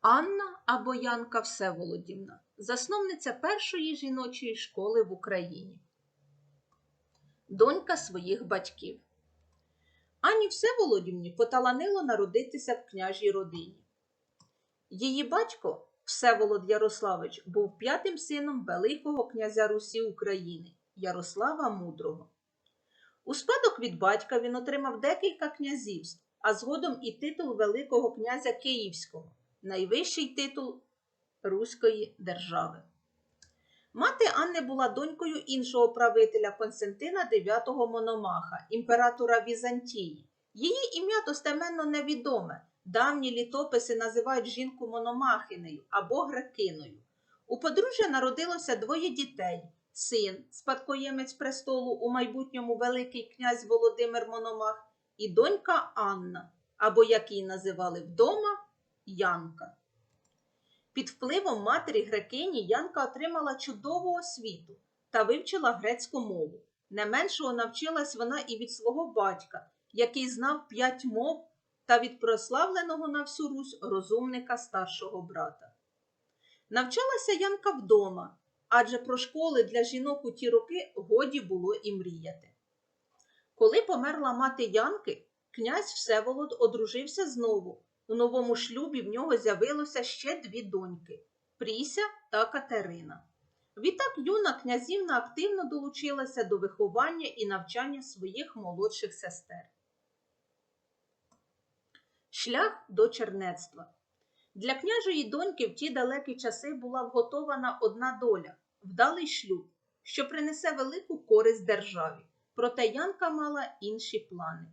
Анна або Янка Всеволодівна, засновниця першої жіночої школи в Україні. Донька своїх батьків. Ані Всеволодівні поталанило народитися в княжій родині. Її батько Всеволод Ярославич був п'ятим сином Великого князя Русі України Ярослава Мудрого. У спадок від батька він отримав декілька князівств, а згодом і титул Великого князя Київського, найвищий титул Руської держави. Мати Анни була донькою іншого правителя Константина IX Мономаха, імператора Візантії. Її ім'я достеменно невідоме. Давні літописи називають жінку Мономахинею або Грекиною. У подружжя народилося двоє дітей: син, спадкоємець престолу у майбутньому Великий князь Володимир Мономах, і донька Анна, або як її називали вдома Янка. Під впливом матері грекині Янка отримала чудову освіту та вивчила грецьку мову. Не меншого навчилась вона і від свого батька, який знав п'ять мов, та від прославленого на всю Русь розумника старшого брата. Навчалася Янка вдома, адже про школи для жінок у ті роки годі було і мріяти. Коли померла мати Янки, князь Всеволод одружився знову. У новому шлюбі в нього з'явилося ще дві доньки Пріся та Катерина. Відтак юна князівна активно долучилася до виховання і навчання своїх молодших сестер. Шлях до чернецтва. Для княжої доньки в ті далекі часи була вготована одна доля вдалий шлюб, що принесе велику користь державі. Проте Янка мала інші плани.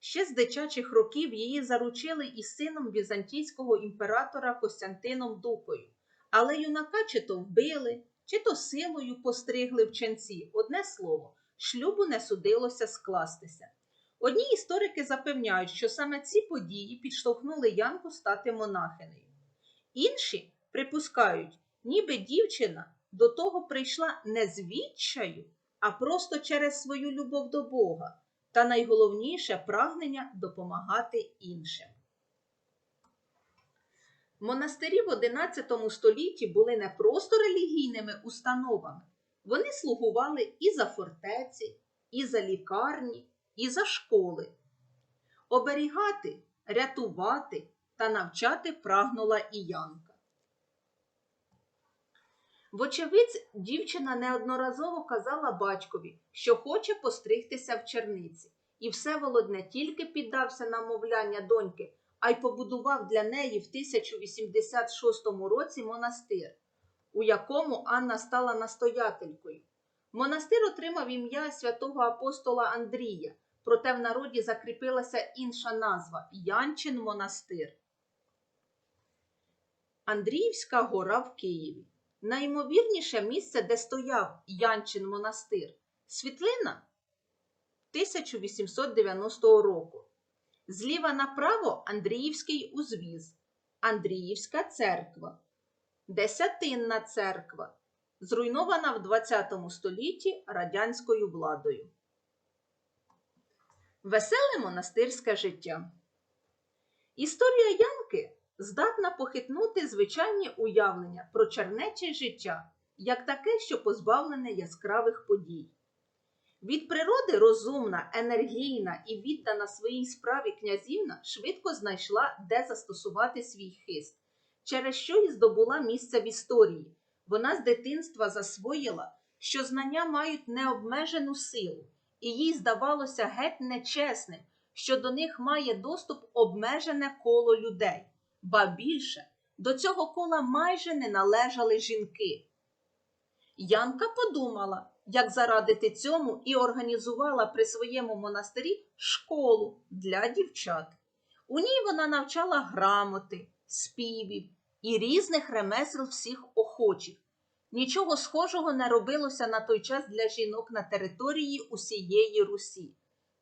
Ще з дитячих років її заручили із сином візантійського імператора Костянтином Дукою, але юнака чи то вбили, чи то силою постригли в ченці. Одне слово, шлюбу не судилося скластися. Одні історики запевняють, що саме ці події підштовхнули Янку стати монахинею. Інші припускають, ніби дівчина до того прийшла не з а просто через свою любов до Бога та найголовніше прагнення допомагати іншим. Монастирі в XI столітті були не просто релігійними установами, вони слугували і за фортеці, і за лікарні, і за школи. Оберігати, рятувати та навчати прагнула і Янка. Вочевидь, дівчина неодноразово казала батькові, що хоче постригтися в черниці, і Всеволод не тільки піддався на мовляння доньки, а й побудував для неї в 1086 році монастир, у якому Анна стала настоятелькою. Монастир отримав ім'я святого апостола Андрія, проте в народі закріпилася інша назва Янчин монастир. Андріївська гора в Києві. Найімовірніше місце, де стояв Янчин монастир, світлина 1890 року. Зліва направо Андріївський узвіз, Андріївська церква, Десятинна церква, зруйнована в 20 столітті радянською владою. Веселе монастирське життя. Історія Янки здатна похитнути звичайні уявлення про чернече життя, як таке, що позбавлене яскравих подій. Від природи розумна, енергійна і віддана своїй справі князівна швидко знайшла, де застосувати свій хист, через що й здобула місце в історії. Вона з дитинства засвоїла, що знання мають необмежену силу, і їй здавалося геть нечесним, що до них має доступ обмежене коло людей. Ба більше, до цього кола майже не належали жінки. Янка подумала, як зарадити цьому, і організувала при своєму монастирі школу для дівчат. У ній вона навчала грамоти, співів і різних ремесел всіх охочих. Нічого схожого не робилося на той час для жінок на території усієї Русі.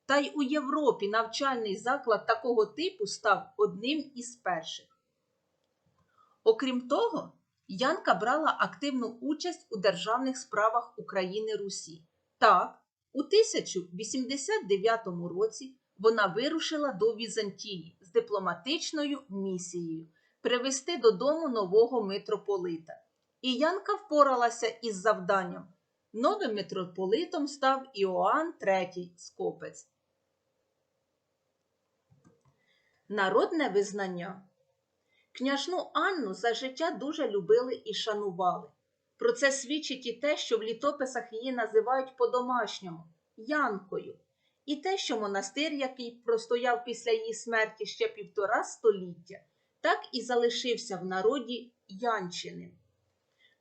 Та й у Європі навчальний заклад такого типу став одним із перших. Окрім того, Янка брала активну участь у державних справах України Русі. Так, у 1089 році вона вирушила до Візантії з дипломатичною місією привести додому нового митрополита. І Янка впоралася із завданням. Новим митрополитом став Іоанн III Скопець. Народне визнання. Княжну Анну за життя дуже любили і шанували. Про це свідчить і те, що в літописах її називають по-домашньому Янкою, і те, що монастир, який простояв після її смерті ще півтора століття, так і залишився в народі Янчиним.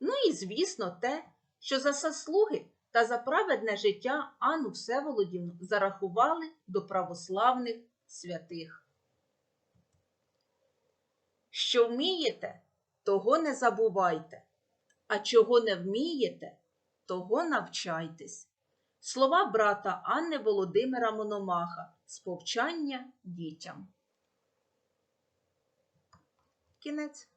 Ну і, звісно, те, що за заслуги та за праведне життя Анну Всеволодівну зарахували до православних святих. Що вмієте, того не забувайте, а чого не вмієте, того навчайтесь. Слова брата Анни Володимира Мономаха з повчання дітям. Кінець.